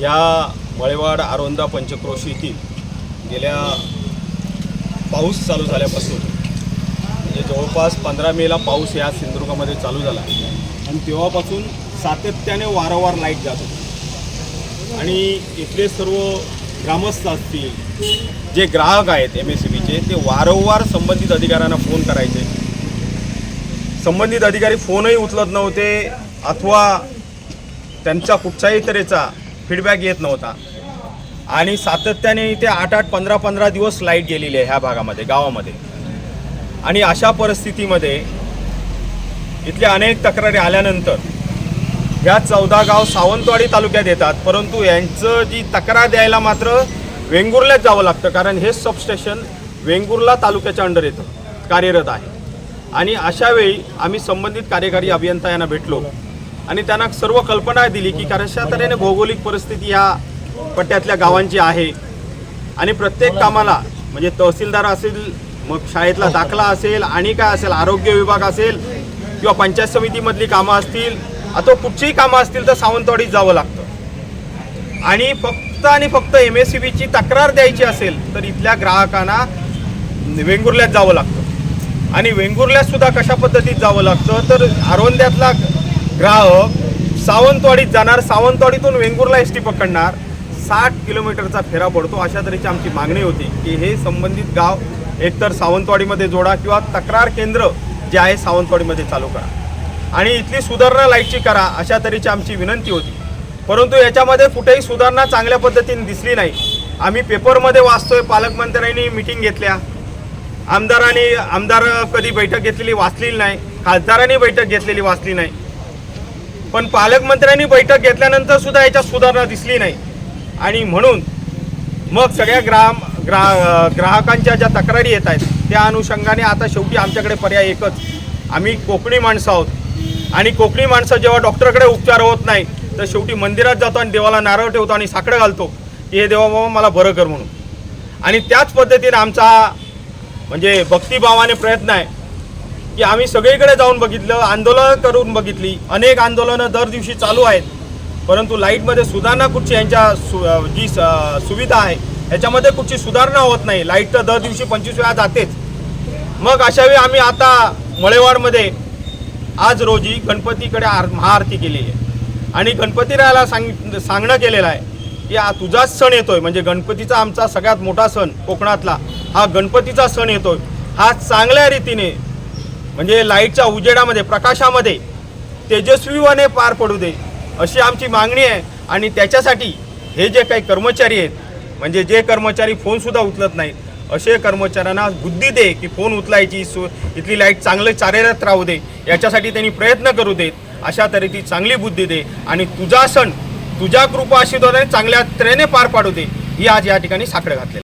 या मळेवाड आरोंदा पंचक्रोशीतील गेल्या पाऊस चालू झाल्यापासून म्हणजे जवळपास पंधरा मेला पाऊस या सिंधुदुर्गामध्ये चालू झाला. आणि तेव्हापासून सातत्याने वारंवार लाइट जात होती. आणि इथले सर्व ग्रामस्थ असतील जे ग्राहक आहेत एम एस सी बीचे ते वारंवार संबंधित अधिकाऱ्यांना फोन करायचे. संबंधित अधिकारी फोनही उचलत नव्हते अथवा त्यांचा कुठच्याही तऱ्हेचा फीडबॅक येत नव्हता. आणि सातत्याने इथे आठ आठ पंधरा पंधरा दिवस लाइट गेलेली आहे ह्या भागामध्ये गावामध्ये. आणि अशा परिस्थितीमध्ये इथल्या अनेक तक्रारी आल्यानंतर ह्या चौदा गाव सावंतवाडी तालुक्यात येतात परंतु यांचं जी तक्रार द्यायला मात्र वेंगुर्ल्यात जावं लागतं कारण हे सबस्टेशन वेंगुर्ला तालुक्याच्या अंडर येतं कार्यरत आहे. आणि अशावेळी आम्ही संबंधित कार्यकारी अभियंता यांना भेटलो. आणि त्यांना सर्व कल्पना दिली की कशा तऱ्हेने भौगोलिक परिस्थिती ह्या पट्ट्यातल्या गावांची आहे. आणि प्रत्येक कामाला म्हणजे तहसीलदार असेल मग शाळेतला दाखला असेल आणि काय असेल आरोग्य विभाग असेल किंवा पंचायत समितीमधली कामं असतील अथवा कुठचीही कामं असतील तर सावंतवाडीत जावं लागतं. आणि फक्त आणि फक्त एम एस सी बीची तक्रार द्यायची असेल तर इथल्या ग्राहकांना वेंगुर्ल्यात जावं लागतं. आणि वेंगुर्ल्यात सुद्धा कशा पद्धतीत जावं लागतं तर आरोंद्यातला ग्राहक सावंतवाडीत जाणार. सावंतवाडीतून वेंगुर्ला एस टी पकडणार. साठ किलोमीटरचा फेरा पडतो. अशा तऱ्हेची आमची मागणी होती की हे संबंधित गाव एकतर सावंतवाडीमध्ये जोडा किंवा तक्रार केंद्र जे आहे सावंतवाडीमध्ये चालू करा. आणि इथली सुधारणा लाईटची करा अशा तऱ्हेची आमची विनंती होती. परंतु याच्यामध्ये कुठेही सुधारणा चांगल्या पद्धतीने दिसली नाही. आम्ही पेपरमध्ये वाचतोय. पालकमंत्र्यांनी मिटिंग घेतल्या. आमदारांनी आमदार कधी बैठक घेतलेली वाचलेली नाही. खासदारांनी बैठक घेतलेली वाचली नाही. पण पालकमंत्र्यांनी बैठक घेतल्यानंतर सुद्धा याच्यात सुधारणा दिसली नाही. आणि म्हणून मग सगळ्या ग्राम ग्रा ग्राहकांच्या ज्या तक्रारी येत आहेत त्या अनुषंगाने आता शेवटी आमच्याकडे पर्याय एकच. आम्ही कोकणी माणसं आहोत. आणि कोकणी माणसं जेव्हा डॉक्टरकडे उपचार होत नाही तर शेवटी मंदिरात जातो आणि देवाला नारळ ठेवतो आणि साकडं घालतो की हे देवा बाबा मला बरं कर म्हणून. आणि त्याच पद्धतीने आमचा म्हणजे भक्तिभावाने प्रयत्न आहे की आम्ही सगळीकडे जाऊन बघितलं आंदोलनं करून बघितली. अनेक आंदोलनं दर दिवशी चालू आहेत. परंतु लाईटमध्ये सुधारणा कुठची यांच्या सु जी स- सुविधा आहे याच्यामध्ये कुठची सुधारणा होत नाही. लाइट तर दर दिवशी पंचवीस वेळा जातेच. मग अशावेळी आम्ही आता मळेवाडमध्ये आज रोजी गणपतीकडे आर महाआरती केली आहे. आणि गणपती रायाला सांग सांगणं केलेलं आहे की तुझाच सण येतोय. म्हणजे गणपतीचा आमचा सगळ्यात मोठा सण कोकणातला हा गणपतीचा सण येतोय. हा चांगल्या रीतीने म्हणजे लाईटच्या उजेडामध्ये प्रकाशामध्ये तेजस्वीवाने पार पडू दे अशी आमची मागणी आहे. आणि त्याच्यासाठी हे जे काही कर्मचारी आहेत म्हणजे जे कर्मचारी फोनसुद्धा उचलत नाहीत असे कर्मचाऱ्यांना बुद्धी दे की फोन उचलायची सो इथली लाइट चांगलं कार्यरत राहू दे याच्यासाठी त्यांनी प्रयत्न करू देत अशा तऱ्हेची चांगली बुद्धी दे. आणि तुझा सण तुझ्या कृपा आशीर्वादाने चांगल्या तऱ्हेने पार पाडू दे ही आज या ठिकाणी साकडं घातलेली